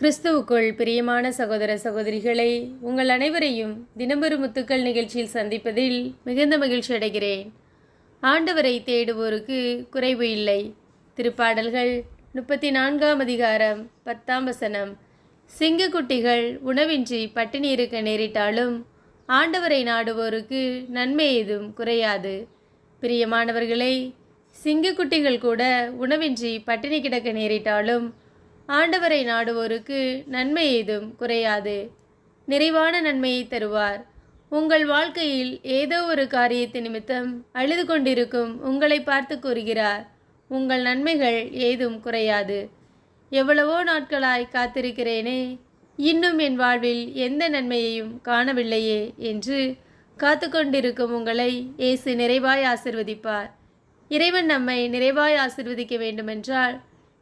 கிறிஸ்துவுக்குள் பிரியமான சகோதர சகோதரிகளை உங்கள் அனைவரையும் தினம்பெரும் முத்துக்கள் நிகழ்ச்சியில் சந்திப்பதில் மிகுந்த மகிழ்ச்சி அடைகிறேன். ஆண்டவரை தேடுவோருக்கு குறைவு இல்லை. திருப்பாடல்கள் முப்பத்தி நான்காம் அதிகாரம் பத்தாம் வசனம். சிங்கக்குட்டிகள் உணவின்றி பட்டினி இருக்க நேரிட்டாலும் ஆண்டவரை நாடுவோருக்கு நன்மை ஏதும் குறையாது. பிரியமானவர்களை சிங்கக்குட்டிகள் கூட உணவின்றி பட்டினி கிடக்க நேரிட்டாலும் ஆண்டவரை நாடுவோருக்கு நன்மை ஏதும் குறையாது. நிறைவான நன்மையை தருவார். உங்கள் வாழ்க்கையில் ஏதோ ஒரு காரியத்தை நிமித்தம் அழுது கொண்டிருக்கும் உங்களை பார்த்து கூறுகிறார். உங்கள் நன்மைகள் ஏதும் குறையாது. எவ்வளவோ நாட்களாய் காத்திருக்கிறேனே இன்னும் என் வாழ்வில் எந்த நன்மையையும் காணவில்லையே என்று காத்து கொண்டிருக்கும் உங்களை இயேசு நிறைவாய் ஆசிர்வதிப்பார். இறைவன் நம்மை நிறைவாய் ஆசிர்வதிக்க வேண்டுமென்றால்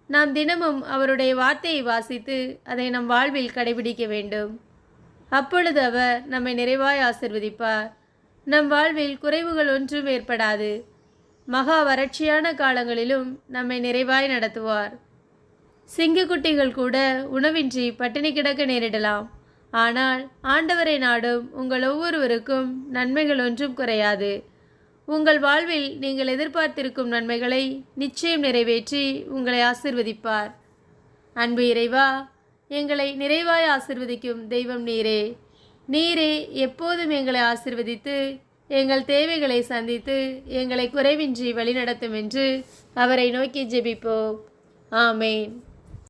நாம் தினமும் அவருடைய வார்த்தையை வாசித்து அதை நம் வாழ்வில் கடைபிடிக்க வேண்டும். அப்பொழுது அவர் நம்மை நிறைவாய் ஆசிர்வதிப்பார். நம் வாழ்வில் குறைவுகள் ஒன்றும் ஏற்படாது. மகா வறட்சியான காலங்களிலும் நம்மை நிறைவாய் நடத்துவார். சிங்கக்குட்டிகள் கூட உணவின்றி பட்டினி கிடக்க நேரிடலாம். ஆனால் ஆண்டவரை நாடும் உங்கள் ஒவ்வொருவருக்கும் நன்மைகள் ஒன்றும் குறையாது. உங்கள் வாழ்வில் நீங்கள் எதிர்பார்த்திருக்கும் நன்மைகளை நிச்சயம் நிறைவேற்றி உங்களை ஆசிர்வதிப்பார். அன்பு இறைவா எங்களை நிறைவாய் ஆசிர்வதிக்கும் தெய்வம் நீரே. நீரே எப்போதும் எங்களை ஆசிர்வதித்து எங்கள் தேவைகளை சந்தித்து எங்களை குறைவின்றி வழிநடத்தும் என்று அவரை நோக்கி ஜெபிப்போம். ஆமேன்.